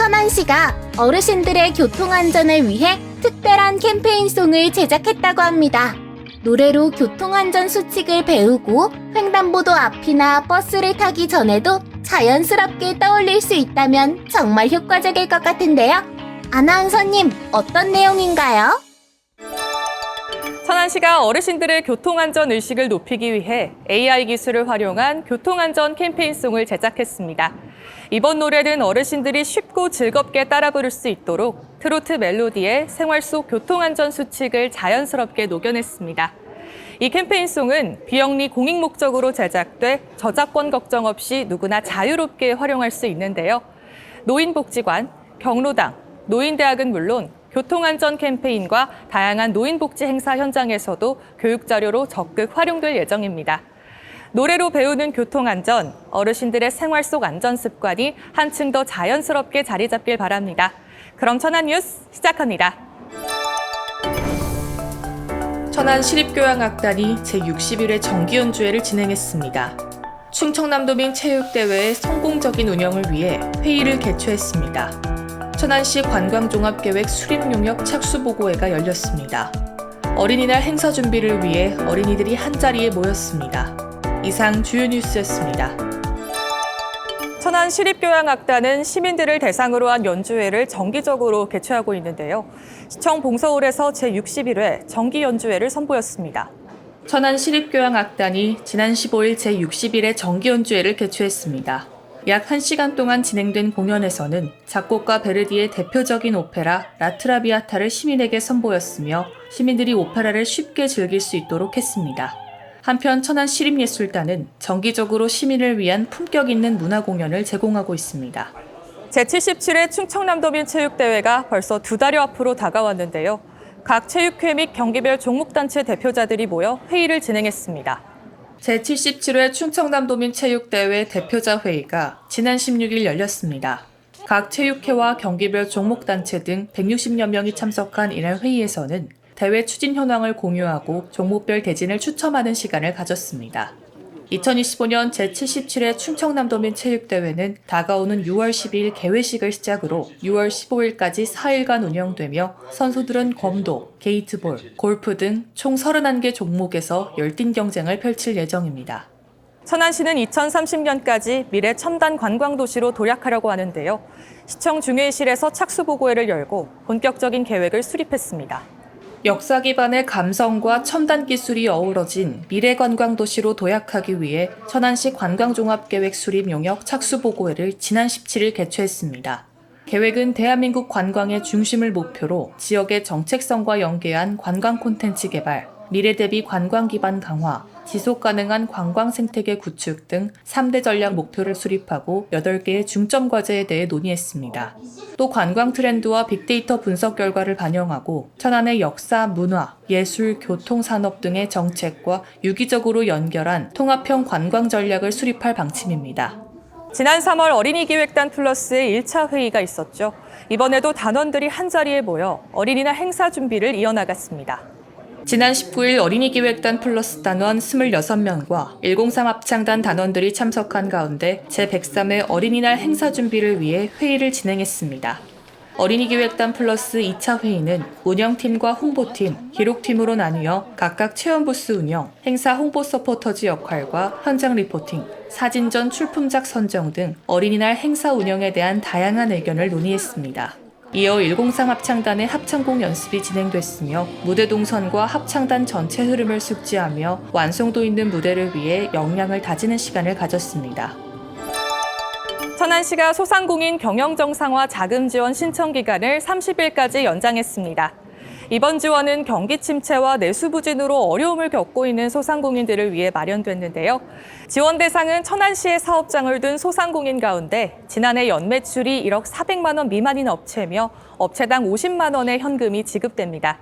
천안시가 어르신들의 교통안전을 위해 특별한 캠페인송을 제작했다고 합니다. 노래로 교통안전 수칙을 배우고 횡단보도 앞이나 버스를 타기 전에도 자연스럽게 떠올릴 수 있다면 정말 효과적일 것 같은데요. 아나운서님, 어떤 내용인가요? 천안시가 어르신들의 교통안전 의식을 높이기 위해 AI 기술을 활용한 교통안전 캠페인송을 제작했습니다. 이번 노래는 어르신들이 쉽고 즐겁게 따라 부를 수 있도록 트로트 멜로디에 생활 속 교통안전 수칙을 자연스럽게 녹여냈습니다. 이 캠페인송은 비영리 공익 목적으로 제작돼 저작권 걱정 없이 누구나 자유롭게 활용할 수 있는데요. 노인복지관, 경로당, 노인대학은 물론 교통안전 캠페인과 다양한 노인복지 행사 현장에서도 교육 자료로 적극 활용될 예정입니다. 노래로 배우는 교통안전, 어르신들의 생활 속 안전 습관이 한층 더 자연스럽게 자리 잡길 바랍니다. 그럼 천안 뉴스 시작합니다. 천안 시립교향악단이 제61회 정기연주회를 진행했습니다. 충청남도민 체육대회의 성공적인 운영을 위해 회의를 개최했습니다. 천안시 관광종합계획 수립용역 착수보고회가 열렸습니다. 어린이날 행사 준비를 위해 어린이들이 한자리에 모였습니다. 이상 주요 뉴스였습니다. 천안 시립교향악단은 시민들을 대상으로 한 연주회를 정기적으로 개최하고 있는데요. 시청 봉서홀에서 제61회 정기 연주회를 선보였습니다. 천안 시립교향악단이 지난 15일 제61회 정기 연주회를 개최했습니다. 약 1시간 동안 진행된 공연에서는 작곡가 베르디의 대표적인 오페라 라트라비아타를 시민에게 선보였으며 시민들이 오페라를 쉽게 즐길 수 있도록 했습니다. 한편 천안 시립예술단은 정기적으로 시민을 위한 품격 있는 문화 공연을 제공하고 있습니다. 제77회 충청남도민 체육대회가 벌써 두 달여 앞으로 다가왔는데요. 각 체육회 및 경기별 종목단체 대표자들이 모여 회의를 진행했습니다. 제77회 충청남도민 체육대회 대표자 회의가 지난 16일 열렸습니다. 각 체육회와 경기별 종목단체 등 160여 명이 참석한 이날 회의에서는 대회 추진 현황을 공유하고 종목별 대진을 추첨하는 시간을 가졌습니다. 2025년 제77회 충청남도민 체육대회는 다가오는 6월 12일 개회식을 시작으로 6월 15일까지 4일간 운영되며 선수들은 검도, 게이트볼, 골프 등 총 31개 종목에서 열띤 경쟁을 펼칠 예정입니다. 천안시는 2030년까지 미래 첨단 관광도시로 도약하려고 하는데요. 시청 중회실에서 착수 보고회를 열고 본격적인 계획을 수립했습니다. 역사 기반의 감성과 첨단 기술이 어우러진 미래 관광 도시로 도약하기 위해 천안시 관광종합계획 수립 용역 착수 보고회를 지난 17일 개최했습니다. 계획은 대한민국 관광의 중심을 목표로 지역의 정책성과 연계한 관광 콘텐츠 개발, 미래 대비 관광 기반 강화, 지속 가능한 관광 생태계 구축 등 3대 전략 목표를 수립하고 8개의 중점 과제에 대해 논의했습니다. 또 관광 트렌드와 빅데이터 분석 결과를 반영하고 천안의 역사, 문화, 예술, 교통 산업 등의 정책과 유기적으로 연결한 통합형 관광 전략을 수립할 방침입니다. 지난 3월 어린이 기획단 플러스의 1차 회의가 있었죠. 이번에도 단원들이 한자리에 모여 어린이날 행사 준비를 이어나갔습니다. 지난 19일 어린이 기획단 플러스 단원 26명과 103 합창단 단원들이 참석한 가운데 제103회 어린이날 행사 준비를 위해 회의를 진행했습니다. 어린이 기획단 플러스 2차 회의는 운영팀과 홍보팀, 기록팀으로 나뉘어 각각 체험 부스 운영, 행사 홍보 서포터즈 역할과 현장 리포팅, 사진전 출품작 선정 등 어린이날 행사 운영에 대한 다양한 의견을 논의했습니다. 이어 103 합창단의 합창곡 연습이 진행됐으며 무대 동선과 합창단 전체 흐름을 숙지하며 완성도 있는 무대를 위해 역량을 다지는 시간을 가졌습니다. 천안시가 소상공인 경영 정상화 자금 지원 신청 기간을 30일까지 연장했습니다. 이번 지원은 경기 침체와 내수 부진으로 어려움을 겪고 있는 소상공인들을 위해 마련됐는데요. 지원 대상은 천안시에 사업장을 둔 소상공인 가운데 지난해 연매출이 1억 400만 원 미만인 업체며 업체당 50만 원의 현금이 지급됩니다.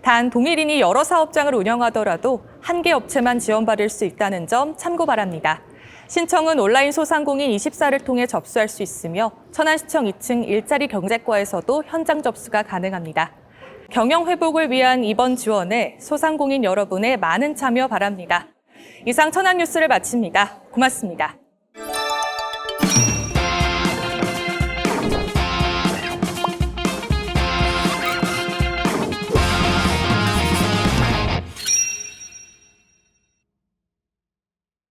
단 동일인이 여러 사업장을 운영하더라도 한 개 업체만 지원받을 수 있다는 점 참고 바랍니다. 신청은 온라인 소상공인 24를 통해 접수할 수 있으며 천안시청 2층 일자리 경제과에서도 현장 접수가 가능합니다. 경영 회복을 위한 이번 지원에 소상공인 여러분의 많은 참여 바랍니다. 이상 천안 뉴스를 마칩니다. 고맙습니다.